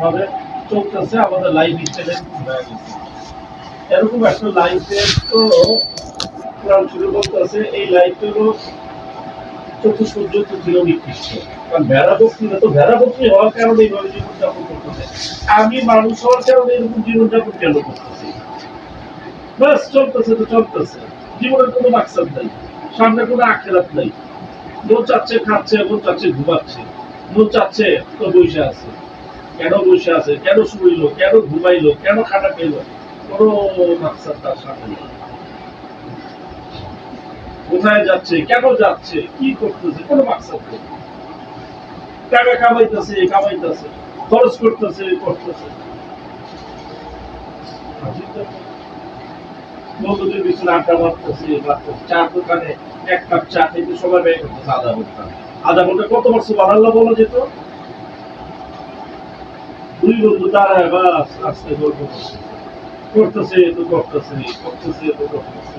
ভাবে চলতেছে, আমাদের লাইফ স্টাইলে এরকম একটা লাইফের তো কোরআন শুরু করতেছে, এই চতুষ্পর্য তো নিকৃষ্ট কারণ ভেড়া বকরিরা তো ভেড়া হওয়ার কারণে এইভাবে জীবনযাপন করতেছে। আমি মানুষ হওয়ার কারণে এরকম জীবনযাপন কেন করতেছি? বাস চলতেছে তো চলতেছে। জীবনের কোনো মাকসাদ নাই, সামনে কোনো আখেরাত নাই। মন চাচ্ছে খাচ্ছে, মন চাচ্ছে ঘুমাচ্ছে, মন চাচ্ছে তো বসে আছে। কেন বসে আছে? কেন শুইলো? কেন ঘুমাইলো? কেন খাটা খেলো কোনো মাকসাদ তার সামনে কোথায় যাচ্ছে? কেন যাচ্ছে? কি করতেছে? কোনো মাকসাদ নেই। টাকা কামাইতেছে কামাইতেছে। খরচ করতেছে করতেছে। বন্ধুদের দোকানে এক কাপ চা খেতে সবাই ব্যয় করতেছে আধা ঘণ্টা। আধা ঘণ্টা কত বছর বানাল্লা বলা যেত। বন্ধু দাঁড়ায়, বাস আস্তে গল্প করতেছে তো করতেছে করতেছে তো করতেছে।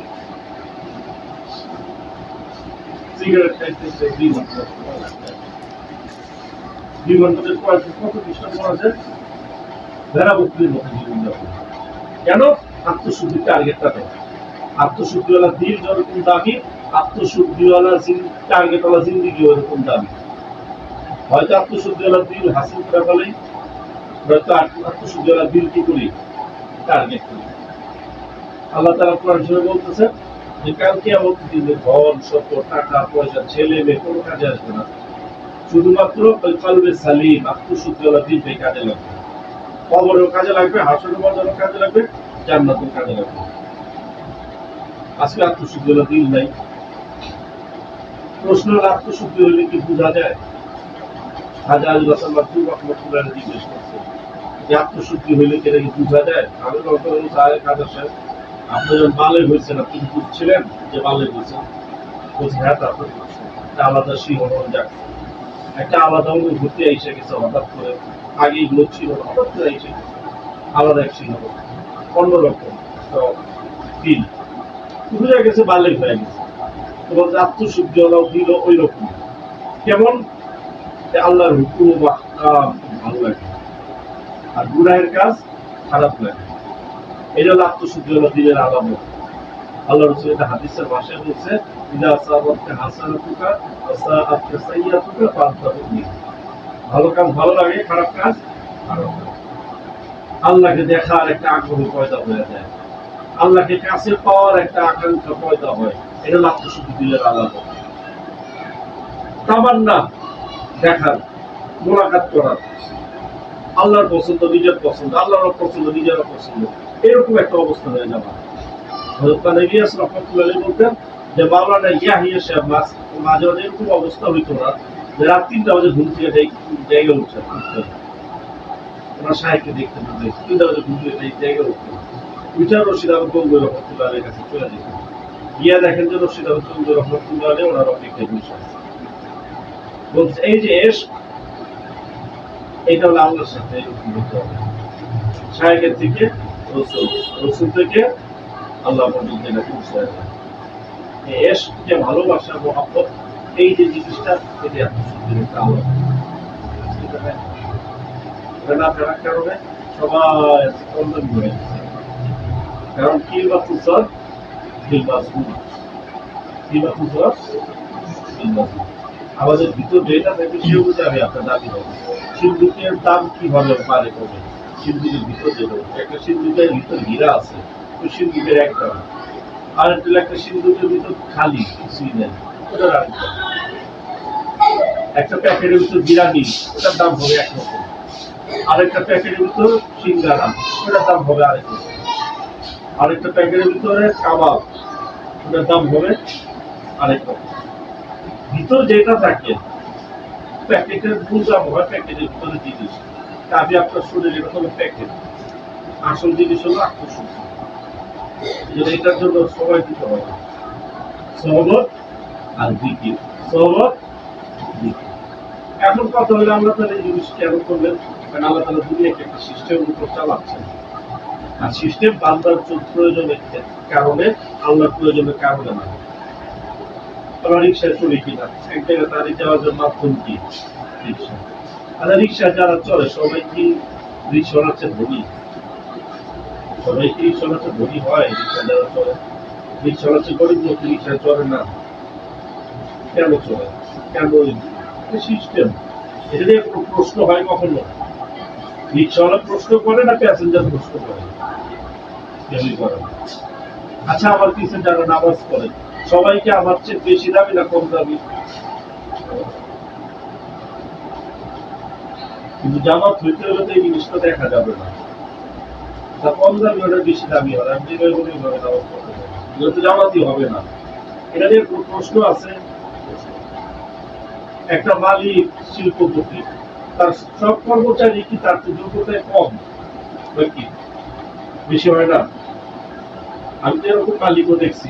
সিগারেট খাইতেছে কত মতো জীবনযাপন কেন? আত্মশুদ্ধি টার্গেটটা দেয় আত্মশুদ্ধিওয়ালা দিল যেরকম দামি, আত্মশুদ্ধিওয়ালা টার্গেটওয়ালা জিন্দিগি ওরকম দামি। হয়তো আত্মশুদ্ধিওয়ালা দিল হাসিল করে ফেলেই হয়তো কি করি? টার্গেট করি আল্লাহ তারা কোরআন বলতেছে যে কালকে আমার দিনে ধন, সম্পদ, টাকা, পয়সা, ছেলে মেয়ে, কোনো কাজে আসবে না। শুধুমাত্র ওই সালিম কাজে লাগবে। কবরেও কাজে লাগবে কাজে লাগবে, জান্নাতেও কাজে লাগবে। আজকে দিল নাই। প্রশ্ন আত্মশুদ্ধি হলে কি বোঝা যায়? রহমতুল্লাহ জিজ্ঞেস যে আত্মশুদ্ধি হইলে কি যায়? আমি হলো তাহলে আপনি যখন বালে হয়েছেন আপনি বুঝছিলেন যে বালে হয়েছেন হ্যাঁ তারপর একটা আলাদা শিহরণ একটা আলাদা অনুভূতি এসে গেছে হঠাৎ করে। আগে এগুলো ছিল হঠাৎ করে এসে আলাদা এক শিহরণ অন্যরকম ফিল বুঝা গেছে বালেক হয়ে গেছে। এবং আত্মশুদ্ধি হলো, দিল ওই রকম। কেমন? আল্লাহর হুকুম ভালো লাগে। আর গুনাহের কাজ খারাপ লাগে। এটা হলো আত্মশুদ্ধি হলো দিলের আলামত। আল্লাহ রসুল এটা হাদিসের ভাষায় বলছে ভালো কাজ ভালো লাগে, খারাপ কাজ আল্লাহকে দেখার একটা আগ্রহ পয়দা হয়ে যায়। আল্লাহকে কাছে পাওয়ার একটা আকাঙ্ক্ষা পয়দা হয়। এটা হলো আত্মশুদ্ধি দিলের আলাদা তামান্না দেখার মোলাকাত করার। আল্লাহর পছন্দ, নিজের পছন্দ, আল্লাহর পছন্দ নিজের পছন্দ। এরকম একটা অবস্থা হয়ে যাবে। রাত তিনটা ঘুম থেকে উঠছে ওনার দেখতে গঙ্গুর রহমতুল্লাহ কাছে চলে দেখেন যে ওনার অপেক্ষায় বসে আছে। বলছে, এই যে এটা হলো আল্লাহর সাথে সাহেবের থেকে রসুল রসুল থেকে আল্লাহ পর্যন্ত এটা পৌঁছায় এস, যে ভালোবাসা, মহাব্বত, এই যে জিনিসটা, এটি আত্মশুদ্ধির একটা আলো এটা না ফেরার কারণে সবাই কল্যাণ হয়ে কারণ কি বা তুষার দিলবাস কি বা তুষার দিলবাস আমাদের ভিতর যেটা থাকে সে অনুযায়ী আপনার দাবি হবে সিন্ধুকের দাম কীভাবে পারে কমে সিন্ধুকের ভিতর যেটা একটা সিন্ধুকের ভিতর হীরা আছে, ওই সিন্ধুকের এক দাম। আর একটা একটা সিন্ধুকের ভিতর খালি, কিছুই নেই। ওটার দাম। একটা প্যাকেটের ভিতর বিরিয়ানি, ওটার দাম হবে এক একরকম আরেকটা প্যাকেটের ভিতর সিঙ্গারা, ওটার দাম হবে আরেক রকম আরেকটা প্যাকেটের ভিতরে কাবাব, ওটার দাম হবে আরেক রকম ভিতর যেটা থাকে, প্যাকেটের বুঝাম হয়, প্যাকেটের ভিতরে জিনিস। কাজে আপনার শরীরে এটা প্যাকেট। আসল জিনিস হলো আকর্ষণ। এটার জন্য সময় দিতে হবে সহমত আর বিকির। সহমত এখন কথা হলো আল্লাহ তাহলে এই জিনিস কেন করলেন কারণ আল্লাহ তালা দুনিয়াকে একটা সিস্টেমের উপর চালাচ্ছেন। আর সিস্টেম বান্দার প্রয়োজনের কারণে আল্লাহর প্রয়োজনের কারণে না আমরা কিনা? এক যাওয়ার জন্য মাধ্যম কি? রিক্সা আর রিক্সা যারা চলে সবাই কি হচ্ছে ধনী? সবাই কি হচ্ছে ধনী হয়? রিক্সা যারা চলে রিক্সাওয়ালা হচ্ছে গরিব লোক রিক্সা চলে না। কেন চলে কেন সিস্টেম এটা প্রশ্ন হয় কখনো? রিক্সাওয়ালা প্রশ্ন করে না প্যাসেঞ্জার প্রশ্ন করে? কেউই করে। আচ্ছা আমার কিছু যারা নামাজ পড়ে। সবাইকে আমার চেয়ে বেশি দামি না কম দামি কিন্তু জামাত হইতে হলে তো এই জিনিসটা দেখা যাবে না। তা কম ওটা বেশি হবে আমি যেভাবে বলি ওইভাবে নামাজ পড়তে হবে না। এটা নিয়ে প্রশ্ন আছে? একটা মালিক শিল্পপতি, তার সব কর্মচারী কি তার যোগ্যতায় কম? বেশি হয় না? আমি তো এরকম মালিকও দেখছি।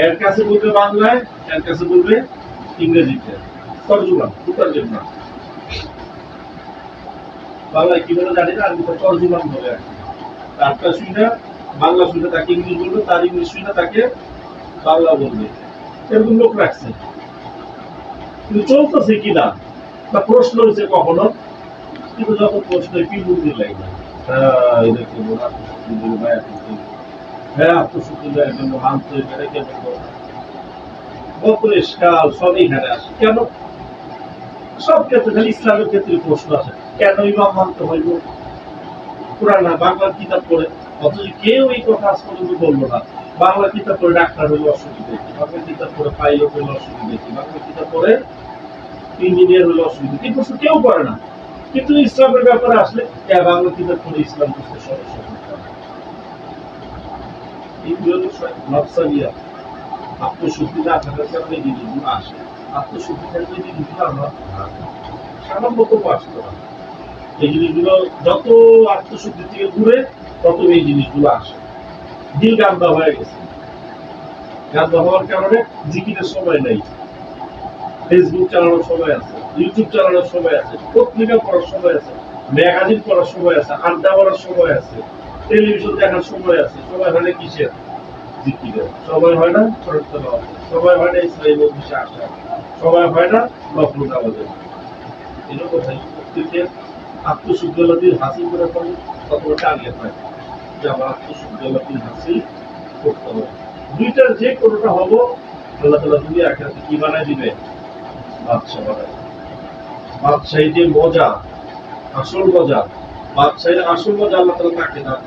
এর কাছে বলবে বাংলায়, এর কাছে বলবে ইংরেজিতে। দুটার না বাংলায় কি বলে জানি না আমি তো তর্জমান বলে কি। তারটা শুনে, বাংলা শুনে তাকে ইংলিশ বলবে, তার ইংলিশ শুনে তাকে বাংলা বলবে। এরকম লোক রাখছে। কিন্তু চলতেছে কিনা বা প্রশ্ন হয়েছে কখনো? কিন্তু যখন প্রশ্ন পিলুন্দি লাগে? না হ্যাঁ এটা কি বলা হ্যাঁ আত্মশুদ্ধি দেওয়ার জন্য মানতে এটা কেন অপরিষ্কার সব এখানে আসে। কেন? সব ক্ষেত্রে খালি ইসলামের ক্ষেত্রে প্রশ্ন আসে কেন ইমাম মানতে হইব? না, বাংলার কিতাব পড়ে, অথচ কেউ এই কথা আজ পর্যন্ত বলল না। বাংলা কিতাব পড়ে ডাক্তার হইলে অসুবিধা কি? বাংলা কিতাব পড়ে পাইলট হইলে অসুবিধা কি? বাংলা কিতাব পড়ে ইঞ্জিনিয়ার হইলে অসুবিধা কি? প্রশ্ন কেউ করে না। কিন্তু ইসলামের ব্যাপারে আসলে এ বাংলা কিতাব পড়ে ইসলাম বুঝতে সমস্যা আত্মশুদ্ধি না থাকার কারণে জিনিসগুলো আসে। থাকলে আমরা আসতো এই জিনিসগুলো যত থেকে দূরে, তত এই জিনিসগুলো আসে। দিল গান্দা হয়ে গেছে। গান্দা হওয়ার কারণে জিকিরের সময় নেই। ফেসবুক চালানোর সময় আছে, ইউটিউব চালানোর সময় আছে, পত্রিকা পড়ার সময় আছে, ম্যাগাজিন পড়ার সময় আছে, আড্ডা মারার সময় আছে। টেলিভিশন দেখার সময় আছে। হয় না কিসের সময় হয় না? তেলাওয়াতের, সময় হয় না ইসলামী মজলিসে আসা। সময় হয় না নফল নামাজের এরকম ভাই প্রত্যেকের হাসিল করে ততটা টার্গেট হয় যে আমার হাসিল করতে হবে। দুইটার যে কোনোটা হব আল্লাহ তালা তুমি একাতে কি বানায় দিবে? বাদশাহ বানায় বাদশাহী যে মজা আসল মজা বাদশাহীর আসল মজা আল্লাহ তালা তাকে দান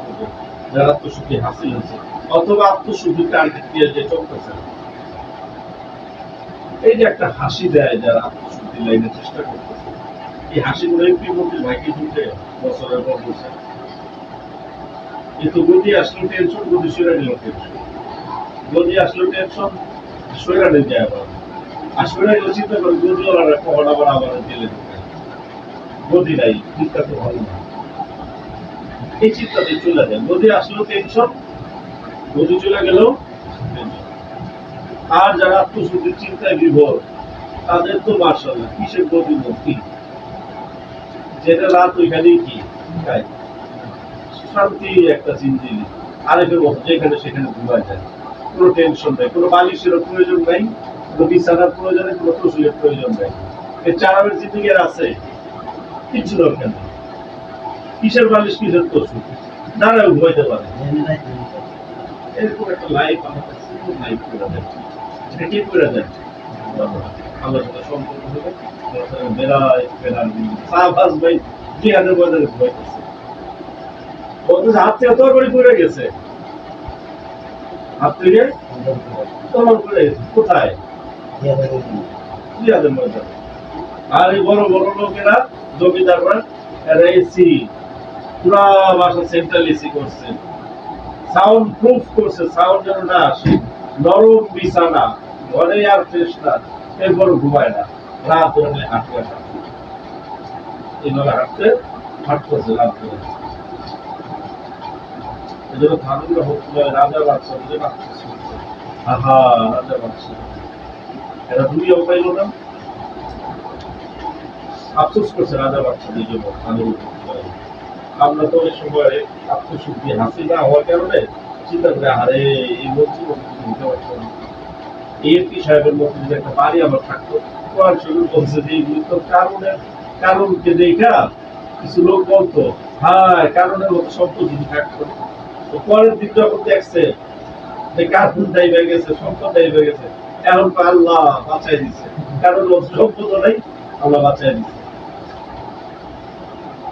যার আত্মশুদ্ধি হাসিল হয়েছে, অথবা আত্মশুদ্ধি টার্গেট দিয়ে যে চলতেছে। এই যে একটা হাসি দেয় যারা আত্মশুদ্ধি লাইনে চেষ্টা করতেছে, এই হাসিগুলো এমপি মন্ত্রী ভাইকে ঢুকে বছরের পর বছর। কিন্তু গদি আসলো টেনশন গদি সরে নিল টেনশন গদি আসলো টেনশন সরে নিয়ে যায় আবার। আর সরে গেলে চিন্তা করে গদি ওরা কখন আবার আবার জেলে ঢুকে। গদি নাই চিন্তা তো ভালো না। এই চিন্তাতে চলে যায়। আসলো টেনশন গদি চলে আর যারা আত্মশুদ্ধির চিন্তায় বিভোর, তাদের তো কিসের মুক্তি যেটা রাত কি? শান্তি একটা জিন্দিগি। আরেকের মতো যেখানে সেখানে ঘুমায় যায়। কোনো টেনশন নেই, কোনো বালিশেরও প্রয়োজন নাই, কোনো বিছানার প্রয়োজন নেই কোনো প্রয়োজন নেই। এই চারামের আছে, কিছু দরকার নেই। কিসের বালিশ, কিসের তসুল দাঁড়াও, ঘুমাইতে পারে। একটা লাইফ লাইফ করে দেয়। করে দেয়? সাথে সম্পর্ক হবে। হাত থেকে পড়ে গেছে। হাত থেকে? কোথায়? আর এই বড় বড় লোকেরা জমিদাররা, এরা এসি পুরা বাসা সেন্ট্রাল এসি করছে। সাউন্ড প্রুফ করছে সাউন্ড যেন না আসে। নরম বিছানা, ঘরে আর এরপর ঘুমায় না। রাত ধরে হাঁটতে হাঁটতে। হাঁটতেছে রাত ধরে এজন্য রাজা বাচ্চা শুনছে আহা, রাজা পাইল না? আফসোস করছে রাজা থানবীর রহমতুল্লাহ আমরা তো সময় আত্মশুদ্ধি হাসিল না হওয়ার কারণে চিন্তা করে, আরে, এই সাহেবের মধ্যে যদি একটা বাড়ি আমার থাকতো যে এগুলি তো কারণকে দেখা কিছু লোক বলতো হ্যাঁ কারণের মতো শব্দ যদি থাকতো। তো পরের দিন যখন দেখছে যে কারণ দায়ী হয়ে গেছে সম্পদ দায়ী হয়ে গেছে, এখন আল্লাহ বাঁচাই দিচ্ছে কারণ মতো সম্পদ নাই, আল্লাহ বাঁচাই দিচ্ছে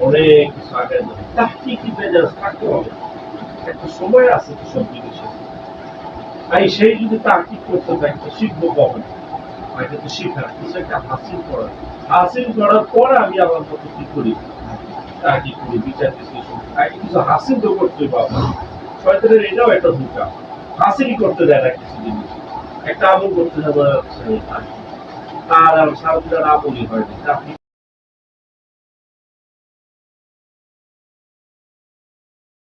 অনেক আগে যাবে? তাহকিকি মেজাজ থাকতে হবে? একটা সময় আছে তো সব জিনিসের তাই সেই যদি তাহকিক করতে থাকে শিখব কখন? আগে তো শেখা কিছু একটা হাসিল করা হাসিল করার পরে আমি আমার মতো কি করি? তা কি করি? বিচার বিশ্লেষণ আগে কিছু হাসিল তো করতে পারব শয়তানের এটাও একটা ধোকা হাসিল করতে দেয় না কিছু জিনিস। একটা আমল করতে যাব আর আর সারা দিন আর আমলই তা আপনি